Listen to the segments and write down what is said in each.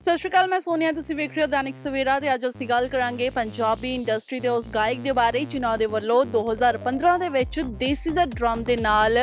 ਸਤਿ ਸ਼੍ਰੀ ਅਕਾਲ, ਮੈਂ ਸੋਨੀਆ, ਤੁਸੀਂ ਵੇਖ ਰਹੇ ਹੋ ਦੈਨਿਕ ਸਵੇਰਾ ਤੇ ਅੱਜ ਅਸੀਂ ਗੱਲ ਕਰਾਂਗੇ ਪੰਜਾਬੀ ਇੰਡਸਟਰੀ ਦੇ ਉਸ ਗਾਇਕ ਦੇ ਬਾਰੇ, ਜਿਨ੍ਹਾਂ ਦੇ ਵੱਲੋਂ 2015 ਦੇ ਵਿੱਚ ਦੇਸੀ ਦਾ ਡਰਮ ਦੇ ਨਾਲ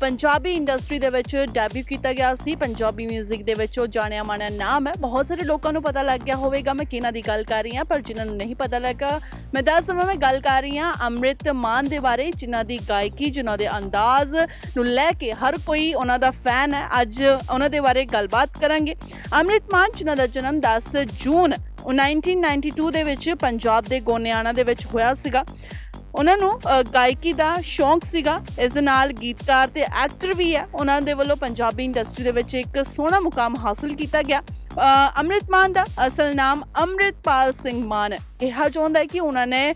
ਪੰਜਾਬੀ ਇੰਡਸਟਰੀ ਦੇ ਵਿੱਚ ਡੈਬਿਊ ਕੀਤਾ ਗਿਆ ਸੀ। ਪੰਜਾਬੀ 뮤직 ਦੇ ਵਿੱਚ ਉਹ ਜਾਣਿਆ ਮਾਣਿਆ ਨਾਮ ਹੈ। ਬਹੁਤ ਸਾਰੇ ਲੋਕਾਂ ਨੂੰ ਪਤਾ ਲੱਗ ਗਿਆ ਹੋਵੇਗਾ, ਮੈਂ ਕਿਹਨਾਂ ਦੀ ਗੱਲ ਕਰ ਰਹੀ ਹਾਂ, ਪਰ ਜਿਨ੍ਹਾਂ ਨੂੰ ਨਹੀਂ ਪਤਾ ਲੱਗਾ, ਮੈਂ ਦੱਸ ਦਵਾਂ, ਮੈਂ ਗੱਲ ਕਰ ਰਹੀ ਹਾਂ ਅੰਮ੍ਰਿਤ ਮਾਨ ਦੇ ਬਾਰੇ, ਜਿਨ੍ਹਾਂ ਦੀ ਗਾਇਕੀ, ਜਿਨ੍ਹਾਂ ਦੇ ਅੰਦਾਜ਼ ਨੂੰ ਲੈ ਕੇ ਹਰ ਕੋਈ ਉਹਨਾਂ ਦਾ ਫੈਨ ਹੈ। ਅੱਜ ਉਹਨਾਂ ਦੇ ਬਾਰੇ ਗੱਲਬਾਤ ਕਰਾਂਗੇ। ਅੰਮ੍ਰਿਤ ਮਾਨ ਜਿਨ੍ਹਾਂ ਦਾ ਜਨਮ 10 ਜੂਨ 1992 ਦੇ ਵਿੱਚ ਪੰਜਾਬ ਦੇ ਗੋਨਿਆਣਾ ਦੇ ਵਿੱਚ ਹੋਇਆ ਸੀਗਾ। ਉਹਨਾਂ ਨੂੰ ਗਾਇਕੀ ਦਾ ਸ਼ੌਂਕ ਸੀਗਾ। ਇਸ ਦੇ ਨਾਲ ਗੀਤਕਾਰ ਤੇ ਐਕਟਰ ਵੀ ਹੈ। ਉਹਨਾਂ ਦੇ ਵੱਲੋਂ ਪੰਜਾਬੀ ਇੰਡਸਟਰੀ ਦੇ ਵਿੱਚ ਇੱਕ ਸੋਹਣਾ ਮੁਕਾਮ ਹਾਸਲ ਕੀਤਾ ਗਿਆ। ਅ, ਅੰਮ੍ਰਿਤ ਮਾਨ ਦਾ ਅਸਲ ਨਾਮ ਅੰਮ੍ਰਿਤਪਾਲ ਸਿੰਘ ਮਾਨ ਹੈ ਕਿਹਾ ਜਾਂਦਾ ਹੈ ਕਿ ਉਹਨਾਂ ਨੇ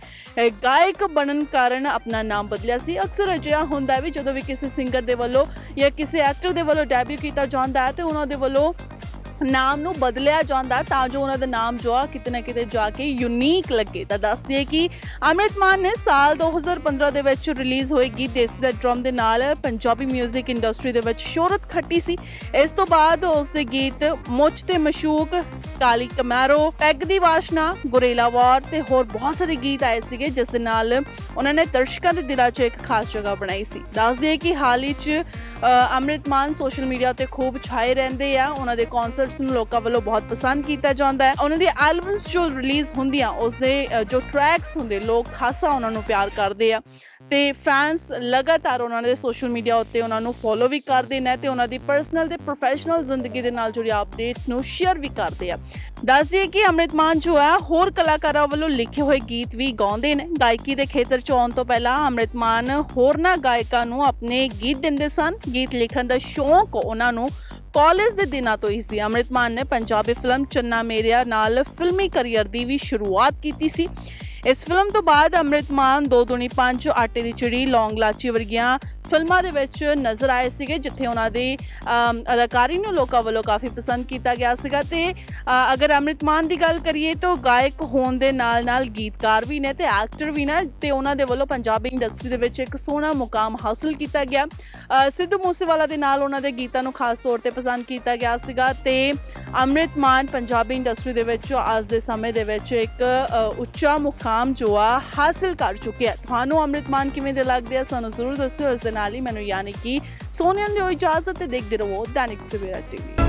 ਗਾਇਕ ਬਣਨ ਕਾਰਨ ਆਪਣਾ ਨਾਮ ਬਦਲਿਆ ਸੀ। ਅਕਸਰ ਅਜਿਹਾ ਹੁੰਦਾ ਹੈ ਵੀ ਜਦੋਂ ਵੀ ਕਿਸੇ ਸਿੰਗਰ ਦੇ ਵੱਲੋਂ ਜਾਂ ਕਿਸੇ ਐਕਟਰ ਦੇ ਵੱਲੋਂ ਡੈਬਿਊ ਕੀਤਾ ਜਾਂਦਾ ਹੈ ਤੇ ਉਹਨਾਂ ਦੇ ਵੱਲੋਂ ਨਾਮ ਨੂੰ ਬਦਲਿਆ ਜਾਂਦਾ ਤਾਂ ਜੋ ਉਹਨਾਂ ਦਾ ਨਾਮ ਜੋ ਆ ਕਿਤੇ ਨਾ ਕਿਤੇ ਜਾ ਕੇ ਯੂਨੀਕ ਲੱਗੇ। ਤਾਂ ਦੱਸ ਦਈਏ ਕਿ ਅੰਮ੍ਰਿਤ ਮਾਨ ਨੇ ਸਾਲ 2015 ਦੇ ਵਿੱਚ ਰਿਲੀਜ਼ ਹੋਏ ਗੀਤ ਦੇਸੀ ਦਾ ਡਰਮ ਦੇ ਨਾਲ ਪੰਜਾਬੀ 뮤직 ਇੰਡਸਟਰੀ ਦੇ ਵਿੱਚ ਸ਼ੋਹਰਤ ਖੱਟੀ ਸੀ। ਇਸ ਤੋਂ ਬਾਅਦ ਉਸ ਦੇ ਗੀਤ ਮੁੱਛ ਤੇ ਮਸ਼ੂਕ ਕਾਲੀ ਕਮੈਰੋ ਪੈਗ ਦੀ ਵਾਸ਼ਨਾ ਗੁਰੇਲਾ ਵਾਰ ਤੇ ਹੋਰ ਬਹੁਤ ਸਾਰੇ ਗੀਤ ਆਏ ਸੀਗੇ ਜਿਸ ਦੇ ਨਾਲ ਉਹਨਾਂ ਨੇ ਦਰਸ਼ਕਾਂ ਦੇ ਦਿਲਾਂ 'ਚ ਇੱਕ ਖਾਸ ਜਗ੍ਹਾ ਬਣਾਈ ਸੀ। ਦੱਸ ਦਈਏ ਕਿ ਹਾਲ ਹੀ 'ਚ ਅ, ਅੰਮ੍ਰਿਤ ਮਾਨ ਸੋਸ਼ਲ ਮੀਡੀਆ ਤੇ ਖੂਬ ਛਾਏ ਰਹਿੰਦੇ ਆ। ਉਹਨਾਂ ਦੇ ਕਨਸਰਟਸ ਨੂੰ ਲੋਕਾਂ ਵੱਲੋਂ ਬਹੁਤ ਪਸੰਦ ਕੀਤਾ ਜਾਂਦਾ ਹੈ। ਉਹਨਾਂ ਦੀ ਐਲਬਮਸ ਜੋ ਰਿਲੀਜ਼ ਹੁੰਦੀਆਂ ਉਸ ਦੇ ਜੋ ਟਰੈਕਸ ਹੁੰਦੇ, ਲੋਕ ਖਾਸਾ ਉਹਨਾਂ ਨੂੰ ਪਿਆਰ ਕਰਦੇ ਆ। ਤੇ ਫੈਨਸ ਲਗਾਤਾਰ ਉਹਨਾਂ ਦੇ ਸੋਸ਼ਲ ਮੀਡੀਆ ਉੱਤੇ ਉਹਨਾਂ ਨੂੰ ਫੋਲੋ ਵੀ ਕਰਦੇ ਨੇ ਤੇ ਉਹਨਾਂ ਦੀ ਪਰਸਨਲ ਤੇ ਪ੍ਰੋਫੈਸ਼ਨਲ ਜ਼ਿੰਦਗੀ ਦੇ ਨਾਲ ਜੁੜੀ ਅਪਡੇਟਸ ਨੂੰ ਸ਼ੇਅਰ ਵੀ ਕਰਦੇ ਆ। ਦੱਸ ਦਈਏ ਕਿ ਅੰਮ੍ਰਿਤ ਮਾਨ ਜੋ ਹੈ ਹੋਰ ਕਲਾਕਾਰਾਂ ਵੱਲੋਂ ਲਿਖੇ ਹੋਏ ਗੀਤ ਵੀ ਗਾਉਂਦੇ ਨੇ। ਗਾਇਕੀ ਦੇ ਖੇਤਰ 'ਚ ਆਉਣ ਤੋਂ ਪਹਿਲਾਂ ਅੰਮ੍ਰਿਤ ਮਾਨ ਹੋਰਨਾਂ ਗਾਇਕਾਂ ਨੂੰ ਆਪਣੇ ਗੀਤ ਦਿੰਦੇ ਸਨ। ਗੀਤ ਲਿਖਣ ਦਾ ਸ਼ੌਂਕ ਉਹਨਾਂ ਨੂੰ ਕਾਲਜ ਦੇ ਦਿਨਾਂ ਤੋਂ ਹੀ ਸੀ। ਅੰਮ੍ਰਿਤ ਮਾਨ ਨੇ ਪੰਜਾਬੀ ਫਿਲਮ ਚੰਨਾ ਮੇਰਿਆ ਨਾਲ ਫਿਲਮੀ ਕੈਰੀਅਰ ਦੀ ਵੀ ਸ਼ੁਰੂਆਤ ਕੀਤੀ ਸੀ। ਇਸ ਫਿਲਮ ਤੋਂ ਬਾਅਦ ਅੰਮ੍ਰਿਤ ਮਾਨ ਦੋ ਦੁਨੀ ਪੰਜ ਆਟੇ ਦੀ ਚਿੜੀ ਲੌਂਗ ਲਾਚੀ ਵਰਗੀਆਂ ਫਿਲਮਾਂ ਦੇ ਵਿੱਚ ਨਜ਼ਰ ਆਏ ਸੀਗੇ, ਜਿੱਥੇ ਉਹਨਾਂ ਦੀ ਅਦਾਕਾਰੀ ਨੂੰ ਲੋਕਾਂ ਵੱਲੋਂ ਕਾਫੀ ਪਸੰਦ ਕੀਤਾ ਗਿਆ ਸੀਗਾ ਤੇ ਅਗਰ ਅੰਮ੍ਰਿਤ ਮਾਨ ਦੀ ਗੱਲ ਕਰੀਏ ਤਾਂ ਗਾਇਕ ਹੋਣ ਦੇ ਨਾਲ-ਨਾਲ ਗੀਤਕਾਰ ਵੀ ਨੇ ਤੇ ਐਕਟਰ ਵੀ ਨੇ ਤੇ ਉਹਨਾਂ ਦੇ ਵੱਲੋਂ ਪੰਜਾਬੀ ਇੰਡਸਟਰੀ ਦੇ ਵਿੱਚ ਇੱਕ ਸੋਹਣਾ ਮੁਕਾਮ ਹਾਸਲ ਕੀਤਾ ਗਿਆ। ਸਿੱਧੂ ਮੂਸੇਵਾਲਾ ਦੇ ਨਾਲ ਉਹਨਾਂ ਦੇ ਗੀਤਾਂ ਨੂੰ ਖਾਸ ਤੌਰ ਤੇ ਪਸੰਦ ਕੀਤਾ ਗਿਆ ਸੀਗਾ ਤੇ ਅੰਮ੍ਰਿਤ ਮਾਨ ਪੰਜਾਬੀ ਇੰਡਸਟਰੀ ਦੇ ਵਿੱਚ ਅੱਜ ਦੇ ਸਮੇਂ ਦੇ ਵਿੱਚ ਇੱਕ ਉੱਚਾ ਮੁਕਾਮ ਜੋ ਆ ਹਾਸਲ ਕਰ ਚੁੱਕਿਆ ਤੁਹਾਨੂੰ ਅੰਮ੍ਰਿਤ ਮਾਨ ਕਿਵੇਂ ਦੇ ਲੱਗਦੇ ਆ, ਸਾਨੂੰ ਜ਼ਰੂਰ ਦੱਸਿਓ। ਇਸ ਦੇ ਨਾਲ ਹੀ ਮੈਨੂੰ ਯਾਨੀ ਕਿ ਸੋਨੀਆ ਦਿਓ ਇਜਾਜ਼ਤ ਤੇ ਦੇਖਦੇ ਰਹੋ ਦੈਨਿਕ ਸਵੇਰਾ ਟੀਵੀ।